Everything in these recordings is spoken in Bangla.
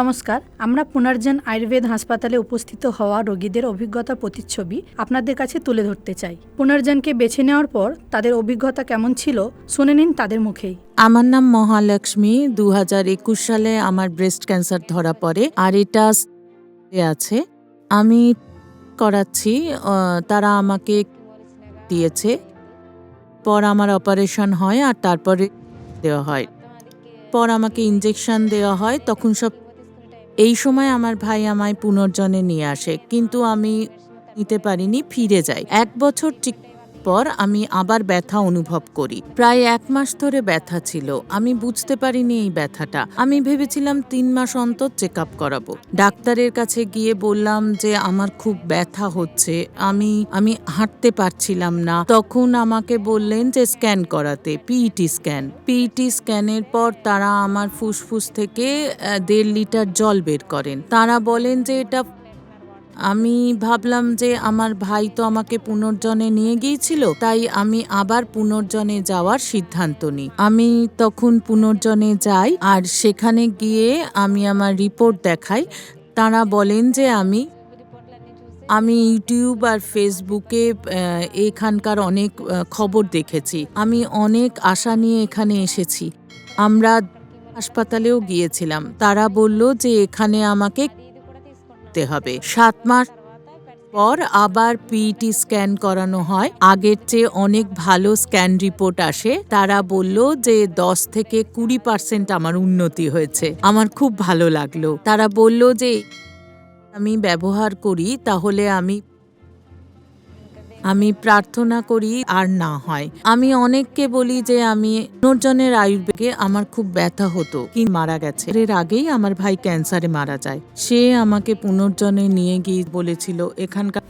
নমস্কার, আমরা পুনর্জন আয়ুর্বেদ হাসপাতালে উপস্থিত হওয়া রোগীদের অভিজ্ঞতার প্রতিচ্ছবি আপনাদের কাছে তুলে ধরতে চাই। পুনর্জনকে বেছে নেওয়ার পর তাদের অভিজ্ঞতা কেমন ছিল শুনে নিন তাদের মুখেই। আমার নাম মহালক্ষ্মী দু হাজার একুশ সালে আমার ব্রেস্ট ক্যান্সার ধরা পড়ে, আর এটা আছে। আমি করাচ্ছি তারা আমাকে দিয়েছে, পর আমার অপারেশন হয় আর তারপরে দেওয়া হয়। পর আমাকে ইঞ্জেকশন দেওয়া হয়, তখন সব এই সময় আমার ভাই আমায় পুনর্জনে নিয়ে আসে, কিন্তু আমি নিতে পারিনি, ফিরে যাই। এক বছর ঠিক পর আমি আবার ব্যথা অনুভব করি। প্রায় এক মাস ধরে ব্যথা ছিল। আমি বুঝতে পারিনি এই ব্যথাটা। আমি ভেবেছিলাম তিন মাস অন্তর চেক আপ করাবো। ডাক্তারের কাছে গিয়ে বললাম যে, আমার খুব ব্যথা হচ্ছে। আমি আমি হাঁটতে পারছিলাম না। তখন আমাকে বললেন যে, স্ক্যান করাতে পিইটি স্ক্যান। পিইটি স্ক্যানের পর তারা আমার ফুসফুস থেকে দেড় লিটার জল বের করেন। তারা বলেন যে, এটা আমি ভাবলাম যে আমার ভাই তো আমাকে পুনর্জনে নিয়ে গিয়েছিল, তাই আমি আবার পুনর্জনে যাওয়ার সিদ্ধান্ত নিই। আমি তখন পুনর্জনে যাই আর সেখানে গিয়ে আমি আমার রিপোর্ট দেখাই। তারা বলেন যে আমি আমি ইউটিউব আর ফেসবুকে এখানকার অনেক খবর দেখেছি। আমি অনেক আশা নিয়ে এখানে এসেছি। আমরা হাসপাতালেও গিয়েছিলাম। তারা বলল যে এখানে আমাকে করতে হবে। সাত মাস পর আবার পিইটি স্ক্যান করানো হয়। আগের চেয়ে অনেক ভালো স্ক্যান রিপোর্ট আসে। তারা বলল যে দশ থেকে কুড়ি পার্সেন্ট আমার উন্নতি হয়েছে। আমার খুব ভালো লাগল। তারা বলল যে, আমি ব্যবহার করি, তাহলে আমি আমি প্রার্থনা করি আর না হয়। আমি অনেককে বলি যে আমি পুনর্জনের আয়ুর্বেগে আমার খুব ব্যথা হতো, কি মারা গেছে। এর আগেই আমার ভাই ক্যান্সারে মারা যায়। সে আমাকে পুনর্জনে নিয়ে গিয়ে বলেছিল, এখানকার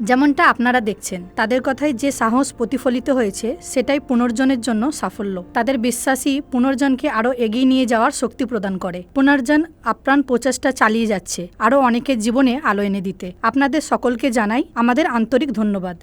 যেমনটা আপনারা দেখছেন, তাদের কথায় যে সাহস প্রতিফলিত হয়েছে, সেটাই পুনর্জনের জন্য সাফল্য। তাদের বিশ্বাসই পুনর্জনকে আরও এগিয়ে নিয়ে যাওয়ার শক্তি প্রদান করে। পুনর্জন আপ্রাণ প্রচেষ্টা চালিয়ে যাচ্ছে, আরও অনেকের জীবনে আলো এনে দিতে। আপনাদের সকলকে জানাই আমাদের আন্তরিক ধন্যবাদ।